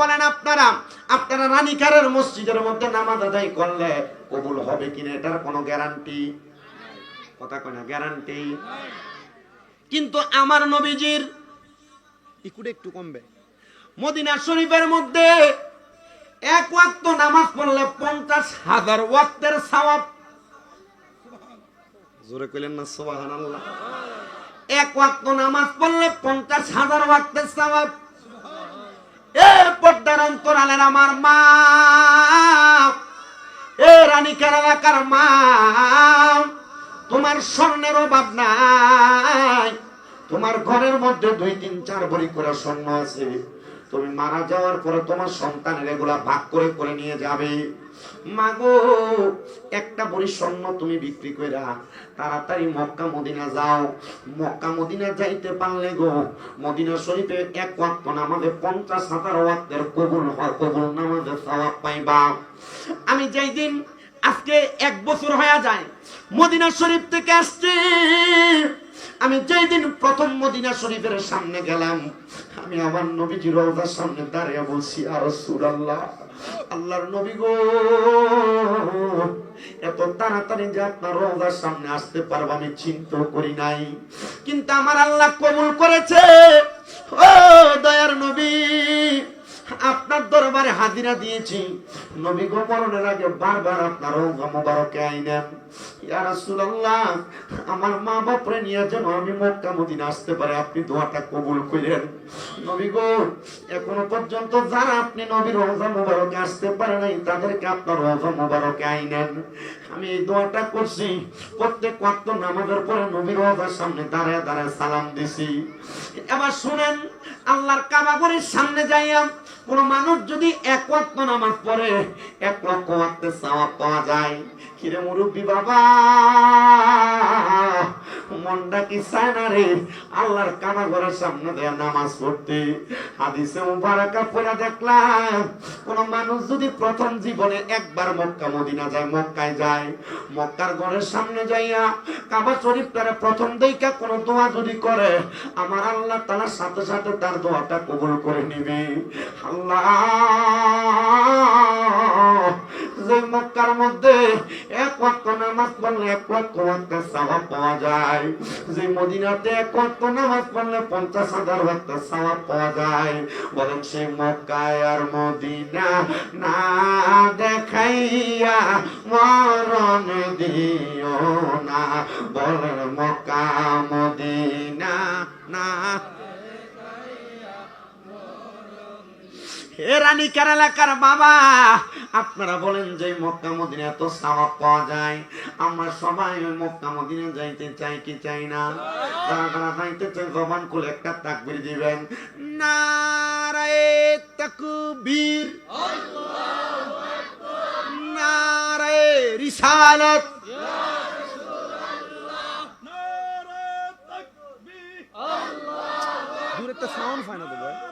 বলেন আপনারা আপনারা রানীকারের মসজিদের মধ্যে নামাজ আদায় করলে কবুল হবে কিনা এটার কোনো গ্যারান্টি? কথা কয় না, গ্যারান্টি? কিন্তু আমার নবীজির ইকুটে একটু কমবে। মদিনা শরীফের মধ্যে এক ওয়াক্ত নামাজ পড়লে পঞ্চাশ হাজার ওয়াক্তের সওয়াব। জোরে কইলেন না, সুবহানাল্লাহ। এক ওয়াক্ত নামাজ পড়লে পঞ্চাশ হাজার ওয়াক্তের অন্তরালের আমার মা। এ রানী এলাকার মা, তোমার স্বর্ণের অভাব নাই। তোমার ঘরের মধ্যে দুই, তিন, চার ভরি করে স্বর্ণ আছে। তুমি মারা যাওয়ার পরে তোমার সন্তানের এগুলা ভাগ করে করে নিয়ে যাবে। মাগো, একটা বড়ি স্বর্ণ তুমি বিক্রি কইরা তাড়াতাড়ি মক্কা মদিনা যাও। মক্কা মদিনা যাইতে পারলে গো, মদিনা শরীফে এক ওয়াক্ত নামাজে পঞ্চাশ হাজার ওয়াক্তের কবুল হয়, কবুল নামাজে সওয়াব পাইবা। আমি যেই দিন আজকে এক বছর হয়ে যায়, মদিনা শরীফ থেকে আসছি আমি যেই দিন প্রথম মদিনা শরীফের সামনে গেলাম, আমি আমার নবীজি রওজার সামনে দাঁড়িয়ে বলছি আর সুরাল্লাহ আল্লাহর নবী গো, এত তাড়াতাড়ি যে আপনার রওজার সামনে আসতে পারব আমি চিন্তা করি নাই। কিন্তু আমার আল্লাহ কবুল করেছে। ও দয়ার নবী, আপনার দরবারে হাজিরা দিয়েছি। নবী গো আগে বারবার আপনার রওজা মোবারকে আইনেন। ইয়া রাসূলুল্লাহ, আমার মা বাপরে নিয়ে যেন আমি মক্কা, মদিনা আসতে পারে, আপনি দোয়াটা কবুল করেন। নবী গো, এখনও পর্যন্ত যারা আপনি নবীর রওজা মোবারকে আসতে পারে নাই, তাদেরকে আপনার রওজা মোবারকে আইনেন। আমি এই দোয়াটা করছি, প্রত্যেক ওয়াক্ত নামাজের পরে নবীর রওজার সামনে দাঁড়ায় দাঁড়ায় সালাম দিছি। এবার শুনেন, আল্লাহর কাবাগরের সামনে যাইয়া কোন মানুষ যদি এক ওয়াক্ত নামাজ পড়ে এক লক্ষ ওয়াক্তের সওয়াব পাওয়া যায়। কিরে মুরব্বী বাবা? মনটা কি চায় না রে? আল্লাহর কাবাগরের সামনে দেয়া নামাজ পড়তে। হাদিসে মুবারাকা পড়া দেখলাম, কোন মানুষ যদি প্রথম জীবনে একবার মক্কা, মদিনা যায়, মক্কায় যায়, মক্কার ঘরের সামনে যাইয়া কাবা শরীফটারে প্রথম দেইকা কোন দোয়া যদি করে, আমার আল্লাহ তার সাথে সাথে তার দোয়াটা কবুল করে নিবে। আল্লাহ! যে মক্কার মধ্যে এক ওয়াক্ত নামাজ পড়লে এক লক্ষ ওয়াক্তের সওয়াব পাওয়া যায়। যে মদিনাতে এক ওয়াক্ত নামাজ পড়লে পঞ্চাশ হাজার ওয়াক্তের সওয়াব পাওয়া যায়। বলেন সেই মক্কায় আর মদিনা না দেখাইয়া মরণ দিও না। বলেন মক্কা, মদিনা না হে রানীকার এলাকার বাবা আপনারা বলেন যে মক্কা মদিনা এত সাওয়াব পাওয়া যায়? আমরা সবাই ওই মক্কা মদিনা যাইতে চাই কি চাই না? তারা যাইতে চাই জবান খুলে একটা তাকবির দিবেন নারায়ে তাকবীর নারায়ে রিসালাত দূরে একটা সাউন্ড ফাইন হবে Ya